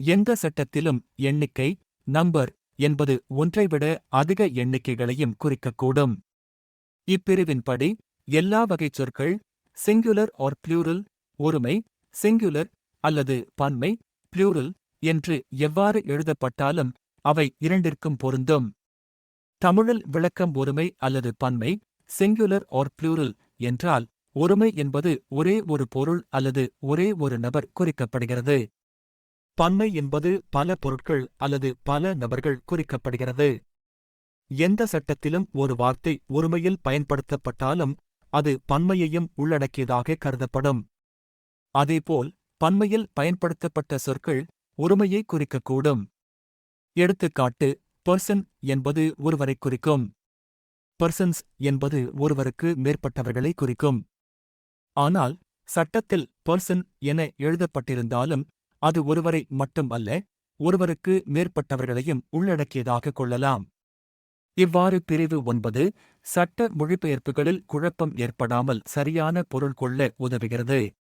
எந்த சட்டத்திலும் எண்ணிக்கை நம்பர் என்பது ஒன்றைவிட அதிக எண்ணிக்கைகளையும் குறிக்கக்கூடும். இப்பிரிவின்படி எல்லா வகைச் சொற்கள் சிங்குலர் ஆர் பிளூரல் ஒருமை சிங்குலர் அல்லது பன்மை பிளூரல் என்று எவ்வாறு எழுதப்பட்டாலும் அவை இரண்டிற்கும் பொருந்தும். தமிழில் விளக்கம் ஒருமை அல்லது பன்மை சிங்குலர் ஆர் பிளூரல் என்றால் ஒருமை என்பது ஒரே ஒரு பொருள் அல்லது ஒரே ஒரு நபர் குறிக்கப்படுகிறது. பன்மை என்பது பல பொருட்கள் அல்லது பல நபர்கள் குறிக்கப்படுகிறது. எந்த சட்டத்திலும் ஒரு வார்த்தை ஒருமையில் பயன்படுத்தப்பட்டாலும் அது பன்மையையும் உள்ளடக்கியதாக கருதப்படும். அதேபோல் பன்மையில் பயன்படுத்தப்பட்ட சொற்கள் ஒருமையை குறிக்கக்கூடும். எடுத்துக்காட்டு பர்சன் என்பது ஒருவரைக் குறிக்கும். பர்சன்ஸ் என்பது ஒருவருக்கு மேற்பட்டவர்களை குறிக்கும். ஆனால் சட்டத்தில் பர்சன் என எழுதப்பட்டிருந்தாலும் அது ஒருவரை மட்டும் அல்ல ஒருவருக்கு மேற்பட்டவர்களையும் உள்ளடக்கியதாக கொள்ளலாம். இவ்வாறு பிரிவு ஒன்பது சட்ட மொழிபெயர்ப்புகளில் குழப்பம் ஏற்படாமல் சரியான பொருள் கொள்ள உதவுகிறது.